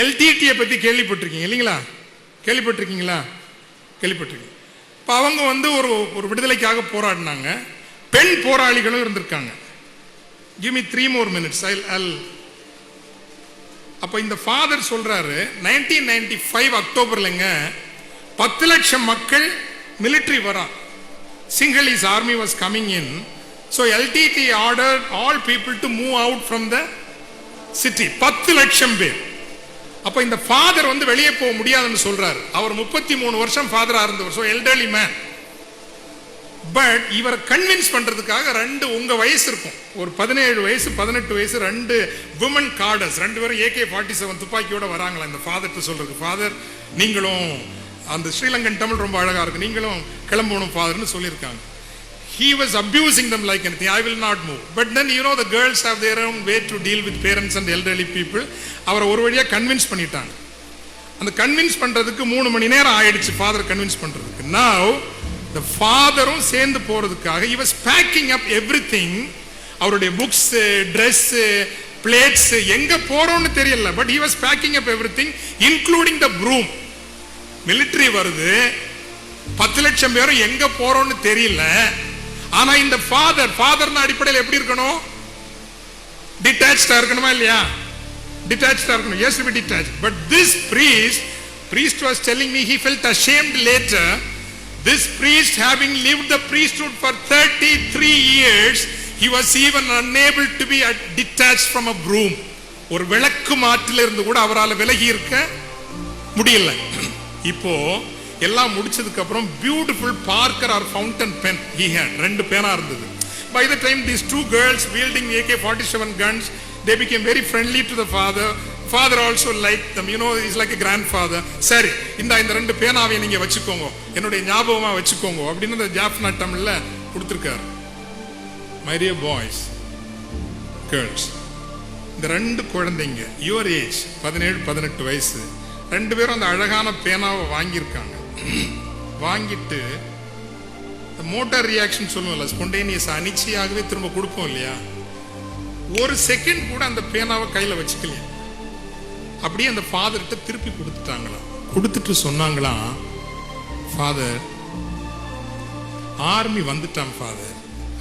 எல்டிடியை பற்றி கேள்விப்பட்டிருக்கீங்க இல்லைங்களா? கேள்விப்பட்டிருக்கீங்களா? கேள்விப்பட்டிருக்கீங்க. இப்போ அவங்க வந்து ஒரு ஒரு விடுதலைக்காக போராடினாங்க. பெண் போராளிகளும் இருந்திருக்காங்க. Give me three more minutes I'll அல் அப்போ இந்த ஃபாதர் சொல்கிறாரு நைன்டீன் நைன்டி ஃபைவ் அக்டோபர்லங்க பத்து லட்சம் மக்கள் மிலிட்ரி வரா. Sinhalese army was coming in so LTTE order all people to move out from the city பத்து லட்சம் பேர். அப்போ இந்த ஃபாதர் வந்து வெளியே போக முடியாதுன்னு சொல்றாரு. அவர் முப்பத்தி மூணு வருஷம் ஃபாதரா இருந்தவர். ஸோ எல்டர்லி மேன் பட் இவரை கன்வின்ஸ் பண்றதுக்காக ரெண்டு உங்க வயசு இருக்கும். ஒரு பதினேழு வயசு பதினெட்டு வயசு ரெண்டு விமன் கார்டர்ஸ் ரெண்டு பேரும் ஏகே ஃபார்ட்டி செவன் துப்பாக்கியோட வராங்களா இந்த ஃபாதர் சொல்றதுக்கு. ஃபாதர் நீங்களும் அந்த ஸ்ரீலங்கன் தமிழ் ரொம்ப அழகா இருக்கு. நீங்களும் கிளம்பணும் ஃபாதர்னு சொல்லியிருக்காங்க. He was abusing them like anything i will not move but then you know the girls have their own way to deal with parents and elderly people அவரை ஒரு வழியாக கன்வின்ஸ் பண்ணிட்டாங்க அந்த கன்வின்ஸ் பண்றதுக்கு மூணு மணி நேரம் ஆயிடுச்சு ஃபாதர் கன்வின்ஸ் பண்றதுக்கு நவ் த ஃபாதரும் சேர்ந்து போறதுக்காக he was packing up every thing அவருடைய புக்ஸ் ட்ரெஸ் பிளேட்ஸ் எங்க போறோம்னு தெரியல but he was packing up everything including the broom military வருது பத்து லட்சம் பேரும் எங்க போறோம்னு தெரியல ஆனா இந்த ஃபாதர் ஃபாதர்னா அடிப்படையில் எப்படி இருக்கணும் டிட்டாச்சா இருக்கணுமா இல்லையா டிட்டாச்சா இருக்கணும் yes be detach but this priest priest was telling me he felt ashamed later this priest having leave the priesthood for thirty three years he was even unable to be detach from a broom ஒரு விளக்கு மாற்றிலிருந்து கூட அவரால் விலகி இருக்க முடியல இப்போ எல்லாம் முடிச்சதுக்கு அப்புறம் beautiful Parker or fountain pen he had ரெண்டு பேனா இருந்தது. By the time these two girls wielding AK forty seven guns they became very friendly to the father father also like them you know is like grandfather சரி இந்த இந்த ரெண்டு பேனாவை நீங்க வச்சுக்கோங்க. என்னுடைய ஞாபகமா வச்சுக்கோங்க. அப்படின்னு இந்த ஜாஃப்னா தமிழ்ல கொடுத்துருக்காரு. மை பாய்ஸ் கேர்ள்ஸ் இந்த ரெண்டு குழந்தைங்க யுவர் ஏஜ் பதினேழு பதினெட்டு வயசு ரெண்டு பேரும் அந்த அழகான பேனாவை வாங்கியிருக்காங்க. வாங்கிட்டு மோட்டார் ரியாக்ஷன் சொல்லுவோம்ல ஸ்பொண்டேனியஸ் அனிச்சையாகவே திரும்ப கொடுப்போம் இல்லையா? ஒரு செகண்ட் கூட அந்த பேனாவை கையில் வச்சுக்கலையே. அப்படியே அந்த ஃபாதர்கிட்ட திருப்பி கொடுத்துட்டாங்களாம். கொடுத்துட்டு சொன்னாங்களாம் ஃபாதர் ஆர்மி வந்துட்டான் ஃபாதர்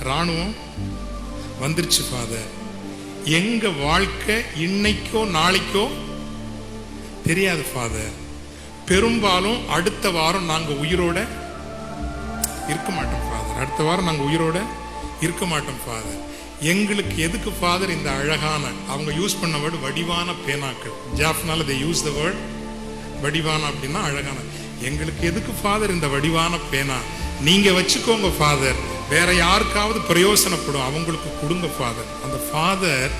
ராணுவம் வந்துருச்சு ஃபாதர் எங்க வாழ்க்கை இன்னைக்கோ நாளைக்கோ தெரியாது ஃபாதர் பெரும்பாலும் அடுத்த வாரம் நாங்கள் உயிரோட இருக்க மாட்டோம் ஃபாதர் அடுத்த வாரம் நாங்கள் உயிரோட இருக்க மாட்டோம் ஃபாதர் எங்களுக்கு எதுக்கு ஃபாதர் இந்த அழகான அவங்க யூஸ் பண்ண வேர்டு வடிவான பேனாக்கள்? ஜாஃப்னால தே யூஸ் த வேர்ட் வடிவான அப்படின்னா அழகான. எங்களுக்கு எதுக்கு ஃபாதர் இந்த வடிவான பேனா? நீங்க வச்சுக்கோங்க ஃபாதர் வேற யாருக்காவது பிரயோசனப்படும் அவங்களுக்கு கொடுங்க ஃபாதர் அந்த ஃபாதர்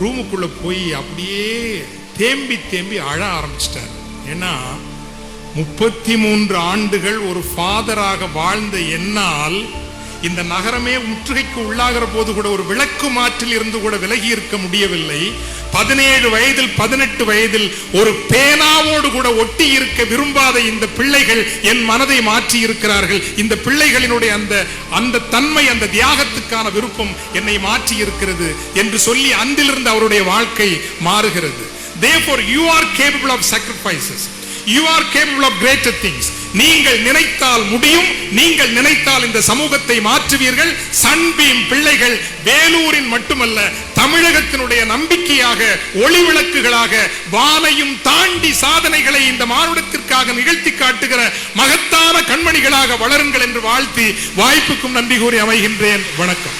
ரூமுக்குள்ள போய் அப்படியே தேம்பி தேம்பி அழ ஆரம்பிச்சிட்டார். ஏன்னா முப்பத்தி மூன்று ஆண்டுகள் ஒரு ஃபாதராக வாழ்ந்த என்னால் இந்த நகரமே முற்றுகைக்கு உள்ளாகிற போது கூட ஒரு விளக்கு மாற்றில் இருந்து கூட விலகி இருக்க முடியவில்லை. பதினேழு வயதில் பதினெட்டு வயதில் ஒரு பேனாவோடு கூட ஒட்டி இருக்க விரும்பாத இந்த பிள்ளைகள் என் மனதை மாற்றி இருக்கிறார்கள். இந்த பிள்ளைகளினுடைய அந்த அந்த தன்மை அந்த தியாகத்துக்கான விருப்பம் என்னை மாற்றி இருக்கிறது என்று சொல்லி அன்றிலிருந்து அவருடைய வாழ்க்கை மாறுகிறது. There you are capable of sacrifices you are capable of greater things நீங்கள் நினைத்தால் முடியும். நீங்கள் நினைத்தால் இந்த சமூகத்தை மாற்றுவீர்கள். சன்பீம் பிள்ளைகள் வேலூரின் மட்டுமல்ல தமிழகத்தினுடைய நம்பிக்கையாக ஒளி விளக்குகளாக வானையும் தாண்டி சாதனைகளை இந்த மானுடத்திற்காக நிகழ்த்தி காட்டுகிற மகத்தான கண்மணிகளாக வளருங்கள் என்று வாழ்த்தி வாய்ப்புக்கும் நன்றி கூறி அமைகின்றேன். வணக்கம்.